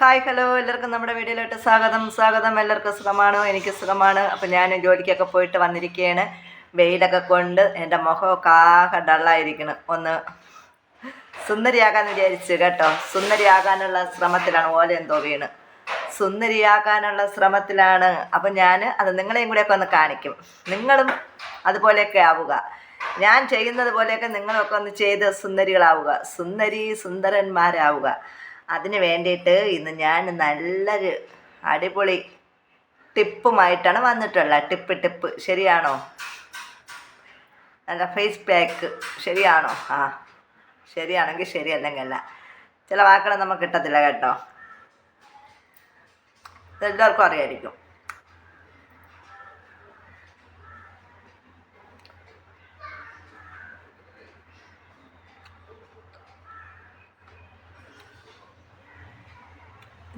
Hi hello എല്ലാവർക്കും നമ്മുടെ വീഡിയോയിലോട്ട് സ്വാഗതം. സ്വാഗതം. എല്ലാവർക്കും സുഖമാണോ? എനിക്ക് സുഖമാണ്. അപ്പം ഞാൻ ജോലിക്കൊക്കെ പോയിട്ട് വന്നിരിക്കുകയാണ് വെയിലൊക്കെ കൊണ്ട് എന്റെ മുഖമൊക്കെ ആകെ ഡള്ളായിരിക്കണം ഒന്ന് സുന്ദരിയാകാൻ വിചാരിച്ചു കേട്ടോ. സുന്ദരിയാകാനുള്ള ശ്രമത്തിലാണ് ഓല എന്തോ വീണ്. സുന്ദരിയാകാനുള്ള ശ്രമത്തിലാണ്. അപ്പം ഞാൻ അത് നിങ്ങളെയും കൂടെയൊക്കെ ഒന്ന് കാണിക്കും. നിങ്ങളും അതുപോലെയൊക്കെ ആവുക. ഞാൻ ചെയ്യുന്നത് പോലെയൊക്കെ നിങ്ങളൊക്കെ ഒന്ന് ചെയ്ത് സുന്ദരികളാവുക. സുന്ദരി സുന്ദരന്മാരാവുക. അതിന് വേണ്ടിയിട്ട് ഇന്ന് ഞാൻ നല്ലൊരു അടിപൊളി ടിപ്പുമായിട്ടാണ് വന്നിട്ടുള്ളത്. Tip tip. ശരിയാണോ? നല്ല ഫേസ് പാക്ക് ശരിയാണോ? ആ ശരിയാണെങ്കിൽ ശരിയല്ലെങ്കിൽ അല്ല ചില വാക്കുകൾ നമുക്ക് കിട്ടത്തില്ല കേട്ടോ. ഇതെല്ലാവർക്കും അറിയായിരിക്കും.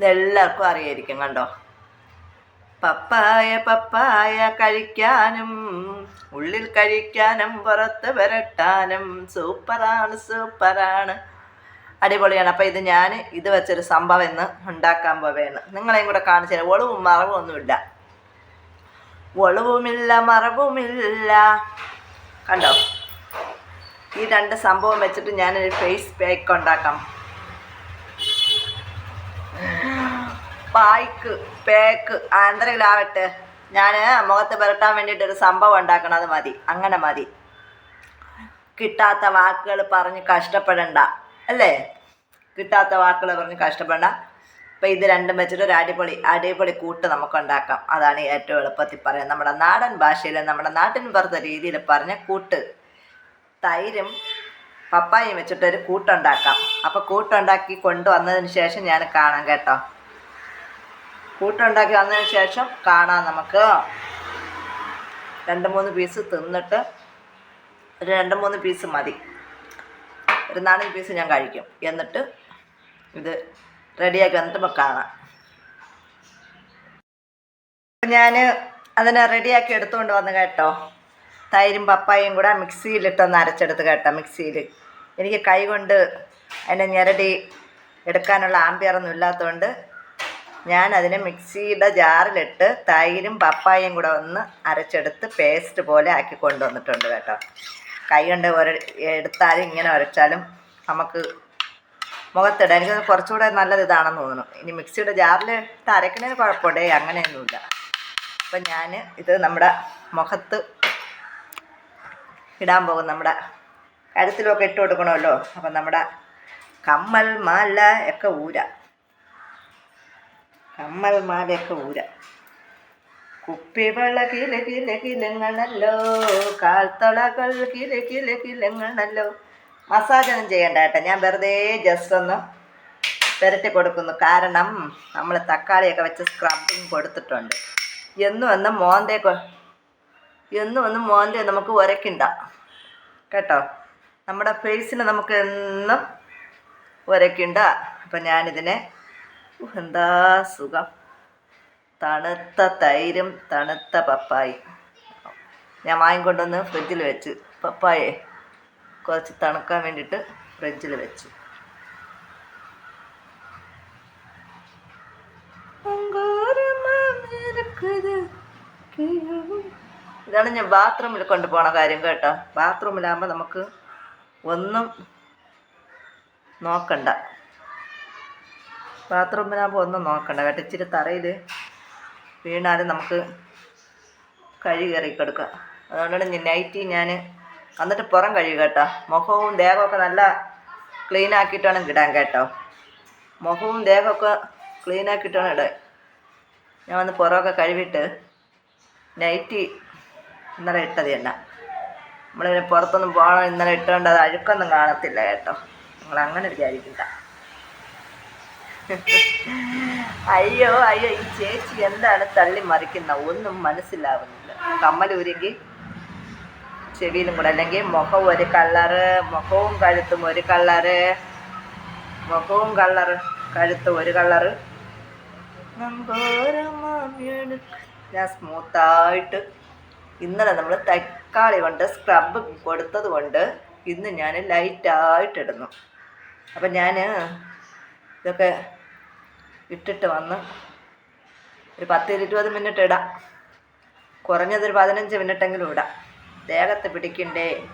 ഇതെല്ലാവർക്കും അറിയായിരിക്കും കണ്ടോ? പപ്പായ പപ്പായ കഴിക്കാനും ഉള്ളിൽ കഴിക്കാനും പുറത്ത് വരട്ടാനും സൂപ്പറാണ് സൂപ്പറാണ്. അടിപൊളിയാണ്. അപ്പോൾ ഇത് ഞാൻ ഇത് വെച്ചൊരു സംഭവം ഇന്ന് ഉണ്ടാക്കാൻ പോവുകയാണ് നിങ്ങളെയും കൂടെ കാണിച്ചു തരാം. ഒളിവും മറവും ഒന്നുമില്ല ഒളിവുമില്ല മറവുമില്ല. കണ്ടോ? ഈ രണ്ട് സംഭവം വെച്ചിട്ട് ഞാനൊരു ഫേസ് പാക്ക് ഉണ്ടാക്കാം. പായ്ക്ക് പേക്ക് എന്തെങ്കിലാവട്ടെ ഞാൻ മുഖത്ത് പുരട്ടാൻ വേണ്ടിയിട്ട് ഒരു സംഭവം ഉണ്ടാക്കണം അത് മതി. അങ്ങനെ മതി. കിട്ടാത്ത വാക്കുകൾ പറഞ്ഞ് കഷ്ടപ്പെടണ്ട അല്ലേ? കിട്ടാത്ത വാക്കുകൾ പറഞ്ഞ് കഷ്ടപ്പെടണ്ട. അപ്പം ഇത് രണ്ടും വെച്ചിട്ട് ഒരു അടിപൊളി അടിപൊളി കൂട്ട് നമുക്ക് ഉണ്ടാക്കാം അതാണ് ഏറ്റവും എളുപ്പത്തിൽ പറയാം നമ്മുടെ നാടൻ ഭാഷയിൽ നമ്മുടെ നാട്ടിൻ പുറത്തെ രീതിയിൽ പറഞ്ഞ കൂട്ട്. തൈരും പപ്പായും വെച്ചിട്ടൊരു കൂട്ടുണ്ടാക്കാം. അപ്പോൾ കൂട്ടുണ്ടാക്കി കൊണ്ടുവന്നതിന് ശേഷം ഞാൻ കാണാം കേട്ടോ. കൂട്ടുണ്ടാക്കി വന്നതിന് ശേഷം കാണാം നമുക്ക്. രണ്ട് മൂന്ന് പീസ് തിന്നിട്ട് ഒരു രണ്ട് മൂന്ന് പീസ് മതി. ഒരു നാല് പീസ് ഞാൻ കഴിക്കും. എന്നിട്ട് ഇത് റെഡിയാക്കി വന്നിട്ട് കാണാം. ഞാൻ അതിനെ റെഡിയാക്കി എടുത്തുകൊണ്ട് വന്ന് കേട്ടോ. തൈരും പപ്പായും കൂടെ മിക്സിയിലിട്ടൊന്ന് അരച്ചെടുത്ത് കേട്ടോ മിക്സിയിൽ എനിക്ക് കൈ കൊണ്ട് അതിനെ ഞെരടി എടുക്കാനുള്ള ആമ്പിയറൊന്നും ഇല്ലാത്തതുകൊണ്ട് ഞാൻ അതിനെ മിക്സിയുടെ ജാറിലിട്ട് തൈരും പപ്പായയും കൂടെ ഒന്ന് അരച്ചെടുത്ത് പേസ്റ്റ് പോലെ ആക്കി കൊണ്ടുവന്നിട്ടുണ്ട് കേട്ടോ. കൈ കൊണ്ട് എടുത്താലും ഇങ്ങനെ ഉരച്ചാലും നമുക്ക് മുഖത്തിടാം എനിക്ക് കുറച്ചുകൂടെ നല്ലത് ഇതാണെന്ന് തോന്നുന്നു. ഇനി മിക്സിയുടെ ജാറിൽ ഇട്ട് അരക്കണതിന് കുഴപ്പമുണ്ടേ അങ്ങനെയൊന്നുമില്ല. അപ്പം ഞാൻ ഇത് നമ്മുടെ മുഖത്ത് ഇടാൻ പോകും. നമ്മുടെ കഴുത്തിലൊക്കെ ഇട്ട് കൊടുക്കണമല്ലോ. അപ്പം നമ്മുടെ കമ്മൽ മാല ഒക്കെ ഊരാം. മാലയൊക്കെ ഊര. കുപ്പിവള കില കില കിലങ്ങണല്ലോ കാൽത്തളകൾ കില കില കിലങ്ങണല്ലോ മസാജൊന്നും ചെയ്യണ്ട കേട്ടോ. ഞാൻ വെറുതെ ജസ്റ്റ് ഒന്ന് പുരട്ടി കൊടുക്കുന്നു. കാരണം നമ്മൾ തക്കാളിയൊക്കെ വെച്ച് സ്ക്രബിങ് കൊടുത്തിട്ടുണ്ട്. എന്നും ഒന്ന് മോന്തേ എന്നും ഒന്ന് മോന്തേ നമുക്ക് ഉരയ്ക്കണ്ട കേട്ടോ? നമ്മുടെ ഫേസിന് നമുക്ക് എന്നും ഉരയ്ക്കണ്ട അപ്പം ഞാനിതിനെ എന്താ സുഖം? തണുത്ത തൈരും തണുത്ത പപ്പായി ഞാൻ വാങ്ങിക്കൊണ്ടുവന്ന് ഫ്രിഡ്ജിൽ വെച്ച് പപ്പായെ കുറച്ച് തണുക്കാൻ വേണ്ടിയിട്ട് ഫ്രിഡ്ജിൽ വെച്ചു. ഇതാണ് ഞാൻ ബാത്റൂമിൽ കൊണ്ടുപോണ കാര്യം കേട്ടോ. ബാത്റൂമിലാകുമ്പോൾ നമുക്ക് ഒന്നും നോക്കണ്ട. ബാത്റൂമിനാകുമ്പോൾ ഒന്നും നോക്കണ്ട. കേട്ടോ ഇച്ചിരി തറയിൽ വീണാലും നമുക്ക് കഴി കയറി കൊടുക്കാം. അതുകൊണ്ടാണ് നൈറ്റി ഞാൻ എന്നിട്ട് പുറം കഴുകി കേട്ടോ. മുഖവും ദേഹമൊക്കെ നല്ല ക്ലീൻ ആക്കിയിട്ടാണ് ഇടാൻ കേട്ടോ. മുഖവും ദേഹമൊക്കെ ക്ലീൻ ആക്കിയിട്ടാണ് ഇടാൻ. ഞാൻ വന്ന് പുറമൊക്കെ കഴുകിയിട്ട് നൈറ്റി ഇന്നലെ ഇട്ടത് തന്നെ നമ്മളിങ്ങനെ പുറത്തൊന്നും പോകണം ഇന്നലെ ഇട്ടുകൊണ്ട് അത് അഴുക്കൊന്നും കാണത്തില്ല കേട്ടോ. നിങ്ങൾ അങ്ങനെ വിചാരിക്കണ്ട. അയ്യോ അയ്യോ ഈ ചേച്ചി എന്താണ് തള്ളി മറിക്കുന്ന? ഒന്നും മനസ്സിലാവുന്നില്ല. കമ്മലൂരെങ്കിൽ ചെവിയിലും കൂടെ അല്ലെങ്കിൽ മുഖം ഒരു കളറ് മുഖവും കഴുത്തും ഒരു കളറ് മുഖവും കളറ് കഴുത്തും ഒരു കളറ് ഞാൻ സ്മൂത്തായിട്ട് ഇന്നലെ നമ്മൾ തക്കാളി കൊണ്ട് സ്ക്രബ് കൊടുത്തത് കൊണ്ട് ഇന്ന് ഞാൻ ലൈറ്റായിട്ടിടുന്നു അപ്പം ഞാൻ ഇതൊക്കെ ഇട്ടിട്ട് വന്ന് ഒരു പത്ത് ഇരുപത് മിനിറ്റ് ഇടാം. കുറഞ്ഞതൊരു പതിനഞ്ച് മിനിറ്റെങ്കിലും ഇടാം. ദേഹത്ത് പിടിക്കണ്ടേ?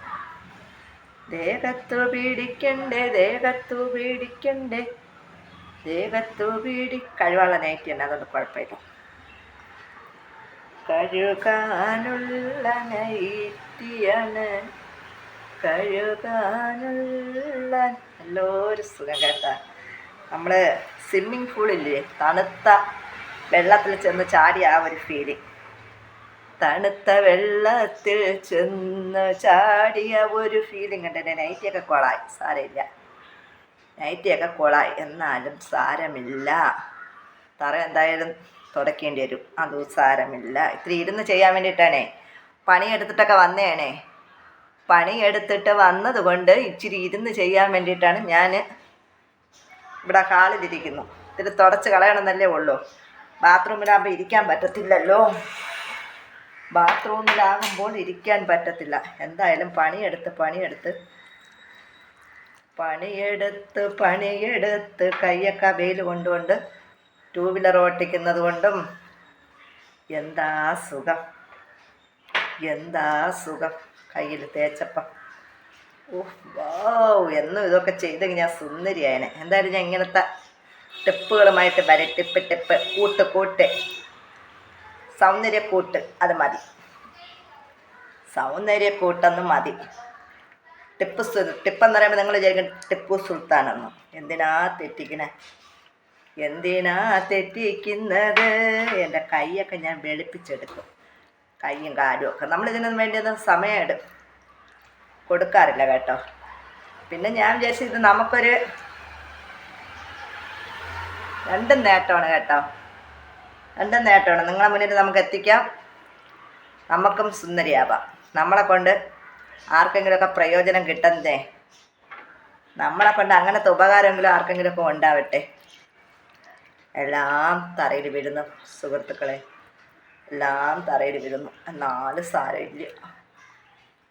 ദേഹത്തു പിടിക്കണ്ടേ? ദേഹത്തു പിടിക്കണ്ടേ? ദേഹത്തു പിടി കഴിവുള്ള നൈറ്റി തന്നെ അതുകൊണ്ട് കുഴപ്പമില്ല. കഴുകാനുള്ള നൈറ്റിയാണ്. കഴുകാനുള്ള നല്ലൊരു സുഖം കേട്ടാ? നമ്മൾ സ്വിമ്മിങ് പൂളില്ലേ തണുത്ത വെള്ളത്തിൽ ചെന്ന് ചാടിയ ആ ഒരു ഫീലിംഗ് തണുത്ത വെള്ളത്തിൽ ചെന്ന് ചാടിയ ഒരു ഫീലിംഗ് ഉണ്ട് എന്റെ നൈറ്റിയൊക്കെ കൊളായി. സാരമില്ല. നൈറ്റിയൊക്കെ കൊളായി. എന്നാലും സാരമില്ല. തറ എന്തായാലും തുടക്കേണ്ടി വരും. അതും സാരമില്ല. ഇത്തിരി ഇരുന്ന് ചെയ്യാൻ വേണ്ടിയിട്ടാണേ. പണിയെടുത്തിട്ടൊക്കെ വന്നേണേ. പണിയെടുത്തിട്ട് വന്നതുകൊണ്ട് ഇച്ചിരി ഇരുന്ന് ചെയ്യാൻ വേണ്ടിയിട്ടാണ് ഞാൻ ഇവിടെ ഹാളിലിരിക്കുന്നു. ഇതിൽ തുടച്ച് കളയണമെന്നല്ലേ ഉള്ളൂ. ബാത്റൂമിലാകുമ്പോൾ ഇരിക്കാൻ പറ്റത്തില്ലല്ലോ. ബാത്റൂമിലാകുമ്പോൾ ഇരിക്കാൻ പറ്റത്തില്ല. എന്തായാലും പണിയെടുത്ത് പണിയെടുത്ത്. പണിയെടുത്ത് പണിയെടുത്ത്. കയ്യൊക്കെ വെയിൽ കൊണ്ടുകൊണ്ട് ടൂ വീലർ ഓട്ടിക്കുന്നത് കൊണ്ടും എന്താ സുഖം? എന്താ സുഖം? കയ്യിൽ തേച്ചപ്പം. ഓ വാവ് എന്നും ഇതൊക്കെ ചെയ്തെങ്കിൽ ഞാൻ സുന്ദരിയായനെ. എന്തായാലും ഞാൻ ഇങ്ങനത്തെ ടെപ്പുകളുമായിട്ട് വരെ ടിപ്പ് ടിപ്പ് കൂട്ട് കൂട്ട്. സൗന്ദര്യക്കൂട്ട് അത് മതി. സൗന്ദര്യക്കൂട്ടെന്നും മതി. ടിപ്പ് ടിപ്പെന്ന് പറയുമ്പോൾ നിങ്ങൾ വിചാരിക്കും ടിപ്പു സുൽത്താനെന്ന് എന്തിനാ തെറ്റിക്കണേ? എന്തിനാ തെറ്റിക്കുന്നത്? എന്റെ കൈയൊക്കെ ഞാൻ വെളുപ്പിച്ചെടുക്കും. കൈയും കാലും ഒക്കെ. നമ്മളിതിനൊന്നും വേണ്ടിയൊന്നും സമയം എടുക്കും കൊടുക്കാറില്ല കേട്ടോ. പിന്നെ ഞാൻ വിചാരിച്ചു ഇത് നമുക്കൊരു രണ്ടും നേട്ടമാണ് കേട്ടോ. രണ്ടും നേട്ടമാണ്. നിങ്ങളെ മുന്നിൽ നമുക്ക് എത്തിക്കാം. നമുക്കും സുന്ദരിയാവാം. നമ്മളെ കൊണ്ട് ആർക്കെങ്കിലുമൊക്കെ പ്രയോജനം കിട്ടുന്നതേ നമ്മളെ കൊണ്ട് അങ്ങനത്തെ ഉപകാരമെങ്കിലും ആർക്കെങ്കിലുമൊക്കെ ഉണ്ടാവട്ടെ. എല്ലാം തറയിൽ വീഴുന്നു സുഹൃത്തുക്കളെ. എല്ലാം തറയിൽ വീഴുന്നു. എന്നാലും സാരമില്ല.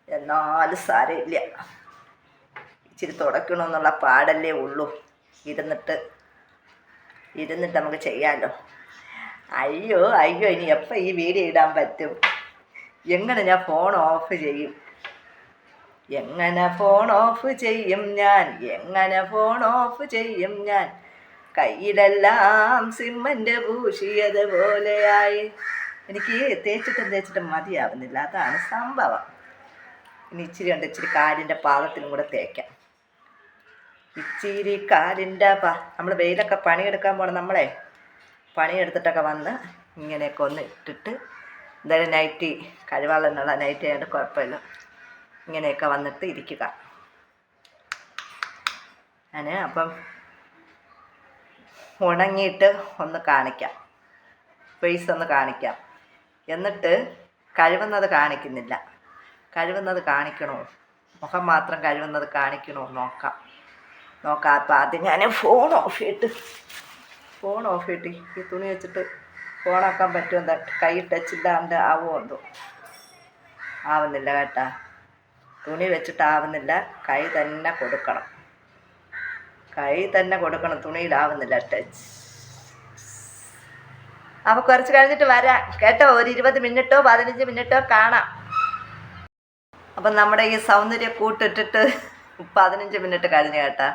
എന്നാലും സാരമില്ല. ഇച്ചിരി തുടക്കണമെന്നുള്ള പാടല്ലേ ഉള്ളൂ. ഇരുന്നിട്ട് ഇരുന്നിട്ട് നമുക്ക് ചെയ്യാമല്ലോ അയ്യോ അയ്യോ ഇനി എപ്പോൾ ഈ വീഡിയോ ഇടാൻ പറ്റും? എങ്ങനെ ഞാൻ ഫോൺ ഓഫ് ചെയ്യും? എങ്ങനെ ഫോൺ ഓഫ് ചെയ്യും ഞാൻ? എങ്ങനെ ഫോൺ ഓഫ് ചെയ്യും ഞാൻ? കയ്യിലെല്ലാം സിമ്മന്റെ ഭൂഷിയതുപോലെയായി എനിക്ക് തേച്ചിട്ടും തേച്ചിട്ടും മതിയാവുന്നില്ല. അതാണ് സംഭവം. ഇച്ചിരി ഉണ്ട് ഇച്ചിരി കാലിന്റെ പാദത്തിലും കൂടെ തേക്കാം. ഇച്ചിരി കാലിന്റെ പാ നമ്മൾ വെയിലൊക്കെ പണിയെടുക്കാൻ പോകണം നമ്മളെ പണിയെടുത്തിട്ടൊക്കെ വന്ന് ഇങ്ങനെയൊക്കെ ഒന്ന് ഇട്ടിട്ട് എന്തായാലും നൈറ്റി കഴിവാളെന്നുള്ള നൈറ്റി ആയതുകൊണ്ട് കുഴപ്പമില്ല. ഇങ്ങനെയൊക്കെ വന്നിട്ട് ഇരിക്കുക. ഞാൻ അപ്പം ഉണങ്ങിയിട്ട് ഒന്ന് കാണിക്കാം. ഫേസ് ഒന്ന് കാണിക്കാം. എന്നിട്ട് കഴിവുന്നത് കാണിക്കുന്നില്ല. കഴിവുന്നത് കാണിക്കണോ? മുഖം മാത്രം കഴിവുന്നത് കാണിക്കണോ? നോക്കാം. നോക്കാം. അപ്പം ആദ്യം ഞാൻ ഫോൺ ഓഫ് ചെയ്തിട്ട് ഫോൺ ഓഫ് ചെയ്തിട്ട് ഈ തുണി വെച്ചിട്ട് ഫോണാക്കാൻ പറ്റുമോ? എന്താ കൈ ടച്ചില്ലാണ്ട് ആവുമോ എന്തോ? ആവുന്നില്ല കേട്ടാ. തുണി വെച്ചിട്ടാവുന്നില്ല കൈ തന്നെ കൊടുക്കണം. കൈ തന്നെ കൊടുക്കണം. തുണിയിലാവുന്നില്ല ടച്ച് അപ്പോൾ കുറച്ച് കഴിഞ്ഞിട്ട് വരാം. കേട്ടോ? ഒരു ഇരുപത് മിനിറ്റോ പതിനഞ്ച് മിനിറ്റോ കാണാം. അപ്പം നമ്മുടെ ഈ സൗന്ദര്യ കൂട്ടിട്ടിട്ട് പതിനഞ്ച് മിനിറ്റ് കഴിഞ്ഞു കേട്ടോ.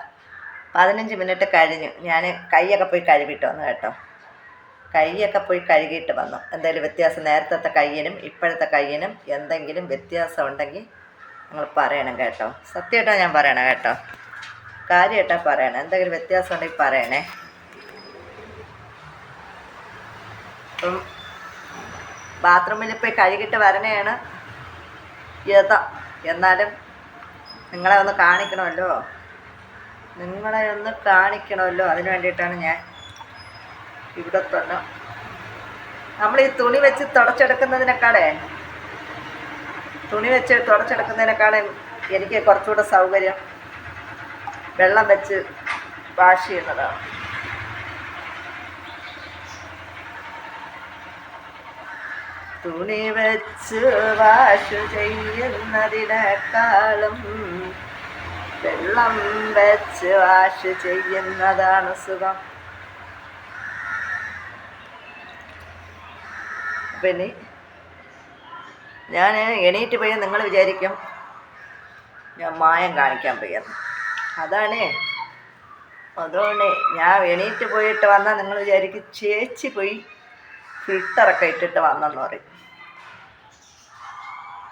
പതിനഞ്ച് മിനിറ്റ് കഴിഞ്ഞു. ഞാൻ കൈയൊക്കെ പോയി കഴുകിയിട്ട് വന്നു കേട്ടോ. കൈയൊക്കെ പോയി കഴുകിയിട്ട് വന്നു. എന്തെങ്കിലും വ്യത്യാസം നേരത്തെ കയ്യിനും ഇപ്പോഴത്തെ കയ്യിനും എന്തെങ്കിലും വ്യത്യാസം ഉണ്ടെങ്കിൽ നിങ്ങൾ പറയണം കേട്ടോ. സത്യമായിട്ടാണ് ഞാൻ പറയണം കേട്ടോ. കാര്യമായിട്ടാണ് പറയണം. എന്തെങ്കിലും വ്യത്യാസം ഉണ്ടെങ്കിൽ പറയണേ. അപ്പം ബാത്റൂമിൽ പോയി കഴുകിയിട്ട് വരണേയാണ് യഥം. എന്നാലും നിങ്ങളെ ഒന്ന് കാണിക്കണമല്ലോ. നിങ്ങളെ ഒന്ന് കാണിക്കണമല്ലോ. അതിന് വേണ്ടിയിട്ടാണ് ഞാൻ ഇവിടെ തന്നെ. നമ്മൾ ഈ തുണി വെച്ച് തുടച്ചെടുക്കുന്നതിനേക്കാളേ തുണി വെച്ച് തുടച്ചെടുക്കുന്നതിനേക്കാളും എനിക്ക് കുറച്ചുകൂടെ സൗകര്യം വെള്ളം വെച്ച് വാഷ് ചെയ്യുന്നതാണ്. തുണി വെച്ച് വാഷ് ചെയ്യുന്നതിനേക്കാളും വെള്ളം വെച്ച് വാഷ് ചെയ്യുന്നതാണ് സുഖം. പിന്നെ ഞാൻ എണീറ്റ് പോയ നിങ്ങൾ വിചാരിക്കും ഞാൻ മായം കാണിക്കാൻ പോയെന്ന്. അതാണ്. അതുകൊണ്ട് ഞാൻ എണീറ്റ് പോയിട്ട് വന്നാൽ നിങ്ങൾ വിചാരിക്കും ചേച്ചി പോയി ഫിൽറ്ററൊക്കെ ഇട്ടിട്ട് വന്നെന്ന് പറയും.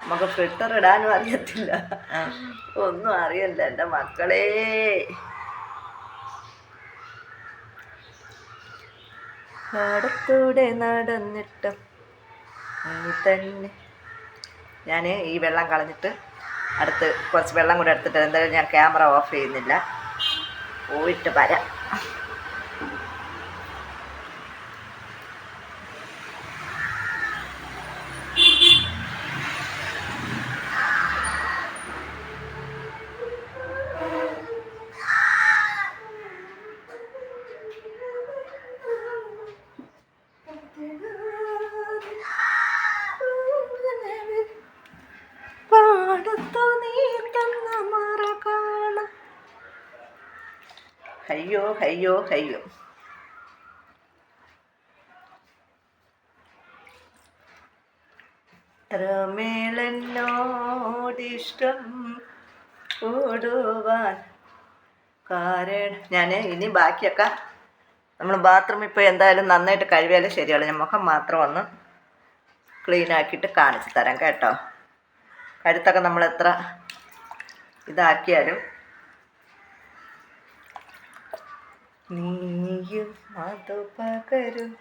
നമുക്ക് ഫിൽറ്റർ ഇടാനും അറിയത്തില്ല. ഒന്നും അറിയല്ല എന്റെ മക്കളെ. പാടത്തൂടെ നടന്നിട്ടും നീ തന്നെ. ഞാൻ ഈ വെള്ളം കളഞ്ഞിട്ട് അടുത്ത് കുറച്ച് വെള്ളം കൂടെ എടുത്തിട്ട് എന്തായാലും ഞാൻ ക്യാമറ ഓഫ് ചെയ്യുന്നില്ല. പോയിട്ട് വരാം. അയ്യോ ഹയ്യോ ഹയ്യോ ത്രമേളനോടിഷ്ടം ഓടുവാൻ കാരണം ഞാൻ ഇനി ബാക്കിയൊക്കെ നമ്മൾ ബാത്റൂമിൽ ഇപ്പോൾ എന്തായാലും നന്നായിട്ട് കഴുകിയാലും ശരിയാണ് ഞാൻ മുഖം മാത്രം ഒന്ന് ക്ലീൻ ആക്കിയിട്ട് കാണിച്ചു തരാം കേട്ടോ. കഴുത്തൊക്കെ നമ്മൾ എത്ര ഇതാക്കിയാലും നീയും മധു പകരും.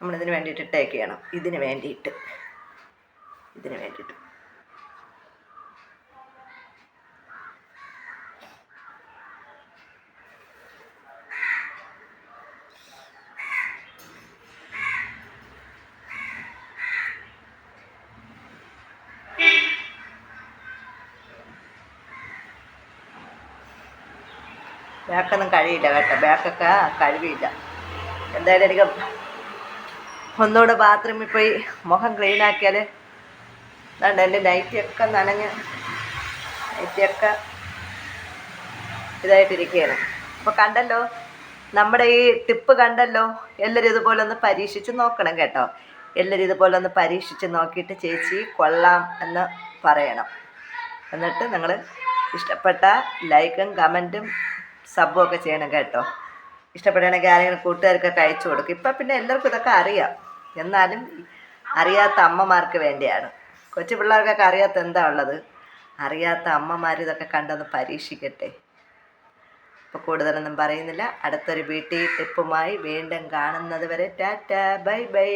നമ്മളിതിന് വേണ്ടിയിട്ട് ടേക്ക് ചെയ്യണം. ഇതിന് വേണ്ടിയിട്ട്. ഇതിന് വേണ്ടിയിട്ട്. ബാക്കൊന്നും കഴിയില്ല കേട്ടോ. ബാക്കൊക്കെ കഴിവില്ല. എന്തായാലും എനിക്ക് ഒന്നുകൂടെ ബാത്റൂമിൽ പോയി മുഖം ക്ലീൻ ആക്കിയാൽ എന്റെ നൈറ്റിയൊക്കെ നനഞ്ഞ് നൈറ്റിയൊക്കെ ഇതായിട്ടിരിക്കുകയാണ്. അപ്പോൾ കണ്ടല്ലോ നമ്മുടെ ഈ ടിപ്പ് കണ്ടല്ലോ എല്ലാവരും ഇതുപോലെ ഒന്ന് പരീക്ഷിച്ച് നോക്കണം കേട്ടോ. എല്ലാവരും ഇതുപോലെ ഒന്ന് പരീക്ഷിച്ച് നോക്കിയിട്ട് ചേച്ചി കൊള്ളാം എന്ന് പറയണം. എന്നിട്ട് നിങ്ങൾ ഇഷ്ടപ്പെട്ട ലൈക്കും കമന്റും സബും ഒക്കെ ചെയ്യണം കേട്ടോ. ഇഷ്ടപ്പെടുകയാണെങ്കിൽ ആരെങ്കിലും കൂട്ടുകാർക്കൊക്കെ അയച്ചു കൊടുക്കും. ഇപ്പം പിന്നെ എല്ലാവർക്കും ഇതൊക്കെ അറിയാം. എന്നാലും അറിയാത്ത അമ്മമാർക്ക് വേണ്ടിയാണ്. കൊച്ചു പിള്ളേർക്കൊക്കെ അറിയാത്ത എന്താ ഉള്ളത്? അറിയാത്ത അമ്മമാർ ഇതൊക്കെ കണ്ടൊന്ന് പരീക്ഷിക്കട്ടെ. ഇപ്പോൾ കൂടുതലൊന്നും പറയുന്നില്ല. അടുത്തൊരു ബ്യൂട്ടി ടിപ്പുമായി വീണ്ടും കാണുന്നത് വരെ ടാറ്റ. Bye bye.